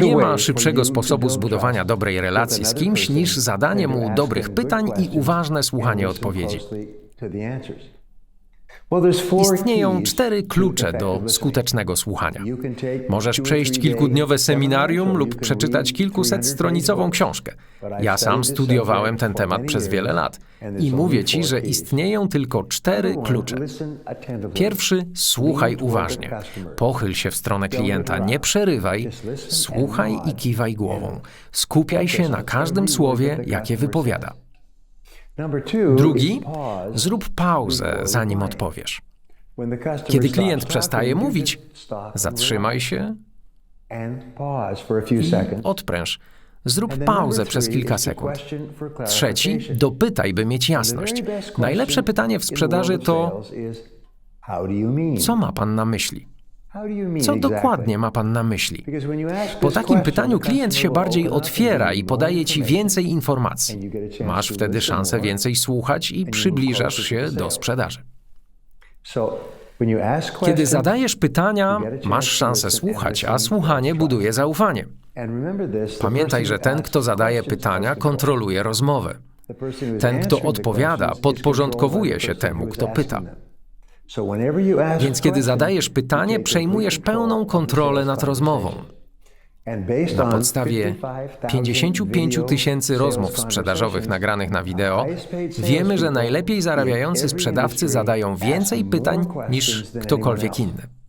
Nie ma szybszego sposobu zbudowania dobrej relacji z kimś niż zadanie mu dobrych pytań i uważne słuchanie odpowiedzi. Istnieją cztery klucze do skutecznego słuchania. Możesz przejść kilkudniowe seminarium lub przeczytać kilkuset-stronicową książkę. Ja sam studiowałem ten temat przez wiele lat i mówię ci, że istnieją tylko cztery klucze. Pierwszy, słuchaj uważnie. Pochyl się w stronę klienta, nie przerywaj, słuchaj i kiwaj głową. Skupiaj się na każdym słowie, jakie wypowiada. Drugi, zrób pauzę, zanim odpowiesz. Kiedy klient przestaje mówić, zatrzymaj się i odpręż. Zrób pauzę przez kilka sekund. Trzeci, dopytaj, by mieć jasność. Najlepsze pytanie w sprzedaży to: Co ma pan na myśli? Co dokładnie ma pan na myśli? Po takim pytaniu klient się bardziej otwiera i podaje ci więcej informacji. Masz wtedy szansę więcej słuchać i przybliżasz się do sprzedaży. Kiedy zadajesz pytania, masz szansę słuchać, a słuchanie buduje zaufanie. Pamiętaj, że ten, kto zadaje pytania, kontroluje rozmowę. Ten, kto odpowiada, podporządkowuje się temu, kto pyta. Więc kiedy zadajesz pytanie, przejmujesz pełną kontrolę nad rozmową. Na podstawie 55 tysięcy rozmów sprzedażowych nagranych na wideo, wiemy, że najlepiej zarabiający sprzedawcy zadają więcej pytań niż ktokolwiek inny.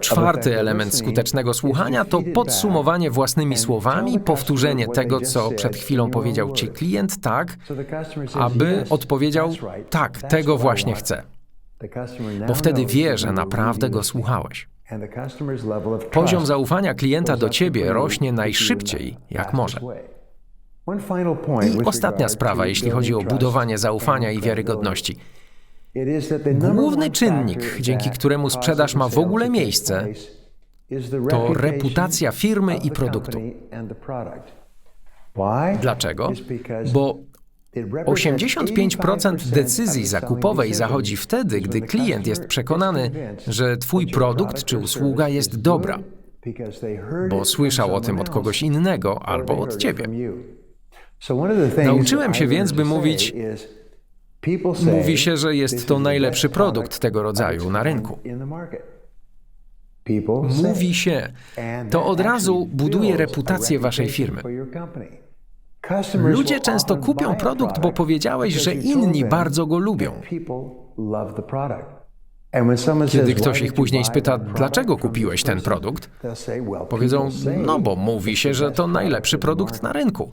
Czwarty element skutecznego słuchania to podsumowanie własnymi słowami, powtórzenie tego, co przed chwilą powiedział ci klient, tak, aby odpowiedział: Tak, tego właśnie chcę. Bo wtedy wie, że naprawdę go słuchałeś. Poziom zaufania klienta do ciebie rośnie najszybciej, jak może. I ostatnia sprawa, jeśli chodzi o budowanie zaufania i wiarygodności. Główny czynnik, dzięki któremu sprzedaż ma w ogóle miejsce, to reputacja firmy i produktu. Dlaczego? Bo 85% decyzji zakupowej zachodzi wtedy, gdy klient jest przekonany, że Twój produkt czy usługa jest dobra, bo słyszał o tym od kogoś innego albo od Ciebie. Nauczyłem się więc, by mówić: Mówi się, że jest to najlepszy produkt tego rodzaju na rynku. Mówi się. To od razu buduje reputację waszej firmy. Ludzie często kupią produkt, bo powiedziałeś, że inni bardzo go lubią. Kiedy ktoś ich później spyta, dlaczego kupiłeś ten produkt, powiedzą, no bo mówi się, że to najlepszy produkt na rynku.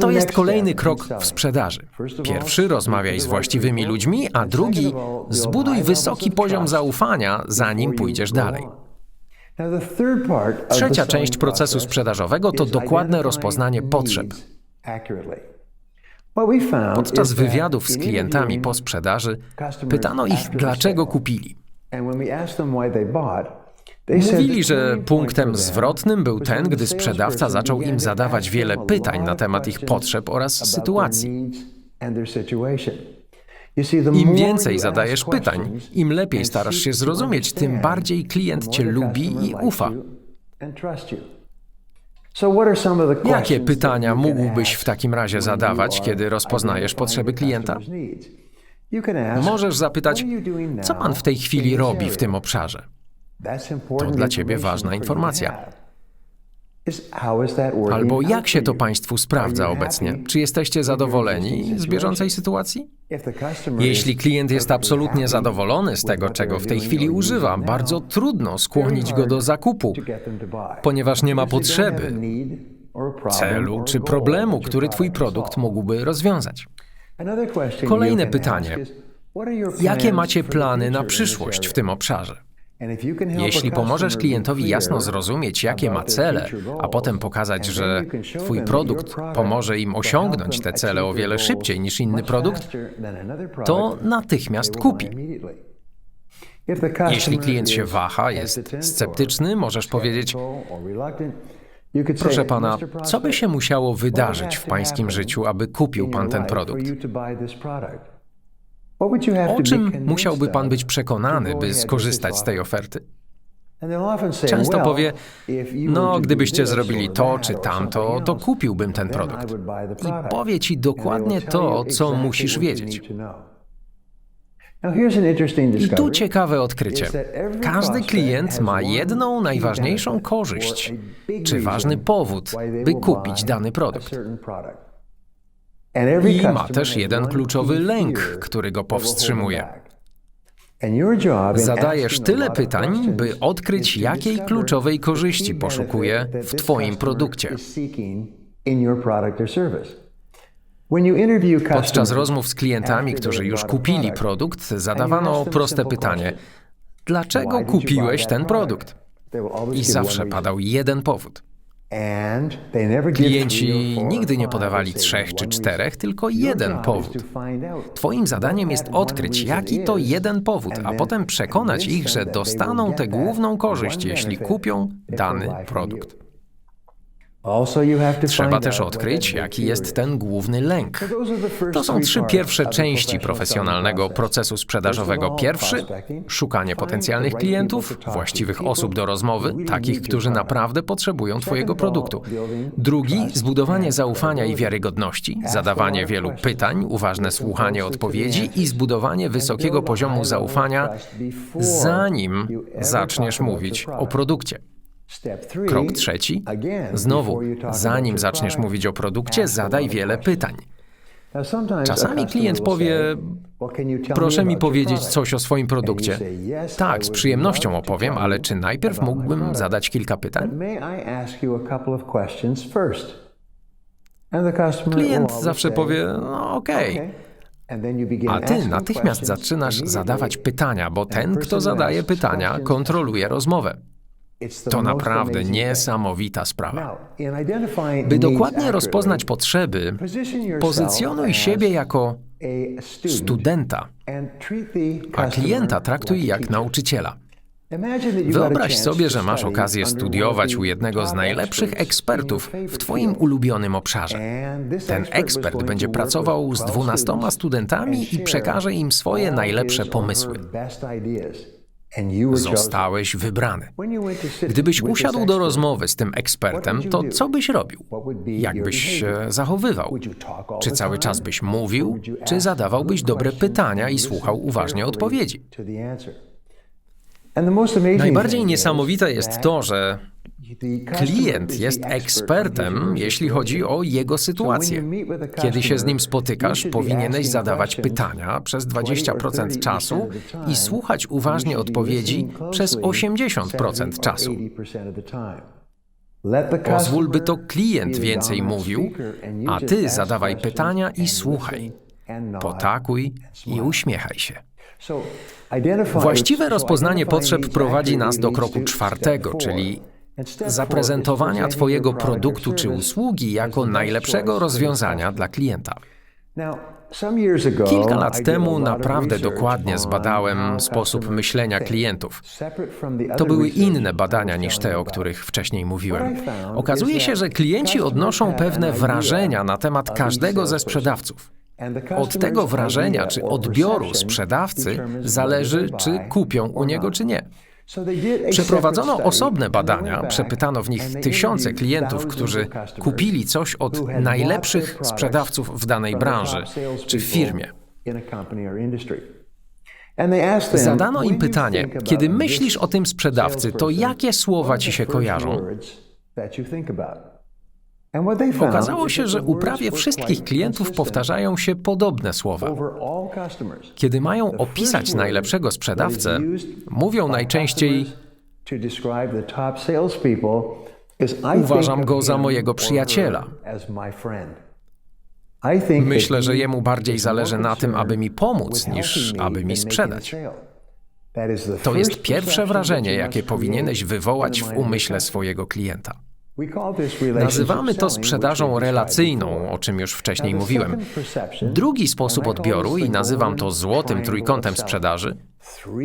To jest kolejny krok w sprzedaży. Pierwszy rozmawiaj z właściwymi ludźmi, a drugi zbuduj wysoki poziom zaufania, zanim pójdziesz dalej. Trzecia część procesu sprzedażowego to dokładne rozpoznanie potrzeb. Podczas wywiadów z klientami po sprzedaży pytano ich, dlaczego kupili. Mówili, że punktem zwrotnym był ten, gdy sprzedawca zaczął im zadawać wiele pytań na temat ich potrzeb oraz sytuacji. Im więcej zadajesz pytań, im lepiej starasz się zrozumieć, tym bardziej klient cię lubi i ufa. Jakie pytania mógłbyś w takim razie zadawać, kiedy rozpoznajesz potrzeby klienta? Możesz zapytać, co pan w tej chwili robi w tym obszarze? To dla ciebie ważna informacja. Albo jak się to Państwu sprawdza obecnie? Czy jesteście zadowoleni z bieżącej sytuacji? Jeśli klient jest absolutnie zadowolony z tego, czego w tej chwili używa, bardzo trudno skłonić go do zakupu, ponieważ nie ma potrzeby, celu czy problemu, który Twój produkt mógłby rozwiązać. Kolejne pytanie. Jakie macie plany na przyszłość w tym obszarze? Jeśli pomożesz klientowi jasno zrozumieć, jakie ma cele, a potem pokazać, że Twój produkt pomoże im osiągnąć te cele o wiele szybciej niż inny produkt, to natychmiast kupi. Jeśli klient się waha, jest sceptyczny, możesz powiedzieć: Proszę pana, co by się musiało wydarzyć w pańskim życiu, aby kupił pan ten produkt? O czym musiałby Pan być przekonany, by skorzystać z tej oferty? Często powie, no gdybyście zrobili to czy tamto, to kupiłbym ten produkt. I powie ci dokładnie to, co musisz wiedzieć. I tu ciekawe odkrycie. Każdy klient ma jedną najważniejszą korzyść, czy ważny powód, by kupić dany produkt. I ma też jeden kluczowy lęk, który go powstrzymuje. Zadajesz tyle pytań, by odkryć, jakiej kluczowej korzyści poszukuje w Twoim produkcie. Podczas rozmów z klientami, którzy już kupili produkt, zadawano proste pytanie: Dlaczego kupiłeś ten produkt? I zawsze padał jeden powód. Klienci nigdy nie podawali trzech czy czterech, tylko jeden powód. Twoim zadaniem jest odkryć, jaki to jeden powód, a potem przekonać ich, że dostaną tę główną korzyść, jeśli kupią dany produkt. Trzeba też odkryć, jaki jest ten główny lęk. To są trzy pierwsze części profesjonalnego procesu sprzedażowego. Pierwszy szukanie potencjalnych klientów, właściwych osób do rozmowy, takich, którzy naprawdę potrzebują Twojego produktu. Drugi zbudowanie zaufania i wiarygodności, zadawanie wielu pytań, uważne słuchanie odpowiedzi i zbudowanie wysokiego poziomu zaufania, zanim zaczniesz mówić o produkcie. Krok trzeci. Znowu, zanim zaczniesz mówić o produkcie, zadaj wiele pytań. Czasami klient powie: Proszę mi powiedzieć coś o swoim produkcie. Tak, z przyjemnością opowiem, ale czy najpierw mógłbym zadać kilka pytań? Klient zawsze powie: No, okej. Okay. A ty natychmiast zaczynasz zadawać pytania, bo ten, kto zadaje pytania, kontroluje rozmowę. To naprawdę niesamowita sprawa. By dokładnie rozpoznać potrzeby, pozycjonuj siebie jako studenta, a klienta traktuj jak nauczyciela. Wyobraź sobie, że masz okazję studiować u jednego z najlepszych ekspertów w Twoim ulubionym obszarze. Ten ekspert będzie pracował z dwunastoma studentami i przekaże im swoje najlepsze pomysły. Zostałeś wybrany. Gdybyś usiadł do rozmowy z tym ekspertem, to co byś robił? Jak byś się zachowywał? Czy cały czas byś mówił, czy zadawałbyś dobre pytania i słuchał uważnie odpowiedzi? Najbardziej niesamowite jest to, że Klient jest ekspertem, jeśli chodzi o jego sytuację. Kiedy się z nim spotykasz, powinieneś zadawać pytania przez 20% czasu i słuchać uważnie odpowiedzi przez 80% czasu. Pozwól, by to klient więcej mówił, a ty zadawaj pytania i słuchaj. Potakuj i uśmiechaj się. Właściwe rozpoznanie potrzeb prowadzi nas do kroku czwartego, czyli zaprezentowania Twojego produktu czy usługi jako najlepszego rozwiązania dla klienta. Kilka lat temu naprawdę dokładnie zbadałem sposób myślenia klientów. To były inne badania niż te, o których wcześniej mówiłem. Okazuje się, że klienci odnoszą pewne wrażenia na temat każdego ze sprzedawców. Od tego wrażenia czy odbioru sprzedawcy zależy, czy kupią u niego, czy nie. Przeprowadzono osobne badania, przepytano w nich tysiące klientów, którzy kupili coś od najlepszych sprzedawców w danej branży czy w firmie. Zadano im pytanie: kiedy myślisz o tym sprzedawcy, to jakie słowa ci się kojarzą? Okazało się, że u prawie wszystkich klientów powtarzają się podobne słowa. Kiedy mają opisać najlepszego sprzedawcę, mówią najczęściej: Uważam go za mojego przyjaciela. Myślę, że jemu bardziej zależy na tym, aby mi pomóc, niż aby mi sprzedać. To jest pierwsze wrażenie, jakie powinieneś wywołać w umyśle swojego klienta. Nazywamy to sprzedażą relacyjną, o czym już wcześniej mówiłem. Drugi sposób odbioru, i nazywam to złotym trójkątem sprzedaży,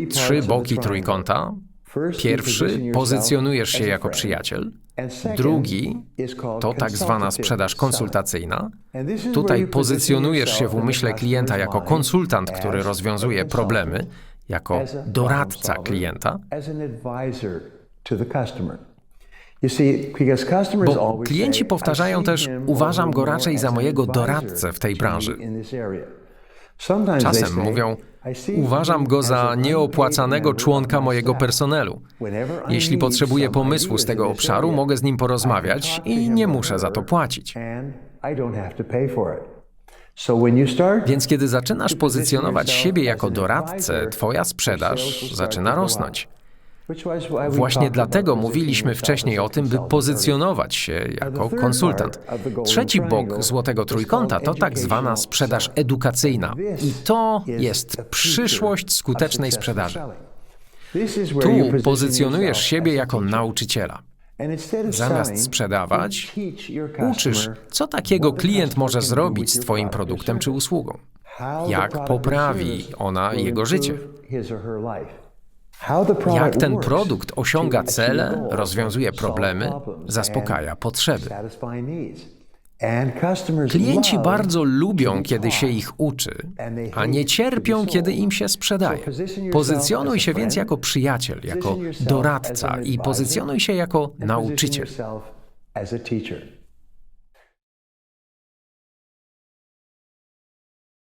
trzy boki trójkąta. Pierwszy, pozycjonujesz się jako przyjaciel. Drugi to tak zwana sprzedaż konsultacyjna. Tutaj pozycjonujesz się w umyśle klienta jako konsultant, który rozwiązuje problemy, jako doradca klienta. Bo klienci powtarzają "I see też, uważam go raczej za mojego doradcę w tej branży. in this area." Sometimes they Czasem mówią, "I see him uważam go za an nieopłacanego członka mojego personelu. Jeśli potrzebuję pomysłu z tego obszaru, mogę z nim porozmawiać i nie muszę za to płacić. Więc kiedy zaczynasz pozycjonować siebie jako doradcę, twoja sprzedaż zaczyna rosnąć. Właśnie dlatego mówiliśmy wcześniej o tym, by pozycjonować się jako konsultant. Trzeci bok Złotego Trójkąta to tak zwana sprzedaż edukacyjna. I to jest przyszłość skutecznej sprzedaży. Tu pozycjonujesz siebie jako nauczyciela. Zamiast sprzedawać, Uczysz, co takiego klient może zrobić z Twoim produktem czy usługą. Jak poprawi ona jego życie. Jak ten produkt osiąga cele, rozwiązuje problemy, zaspokaja potrzeby. Klienci bardzo lubią, kiedy się ich uczy, a nie cierpią, kiedy im się sprzedaje. Pozycjonuj się więc jako przyjaciel, jako doradca i pozycjonuj się jako nauczyciel.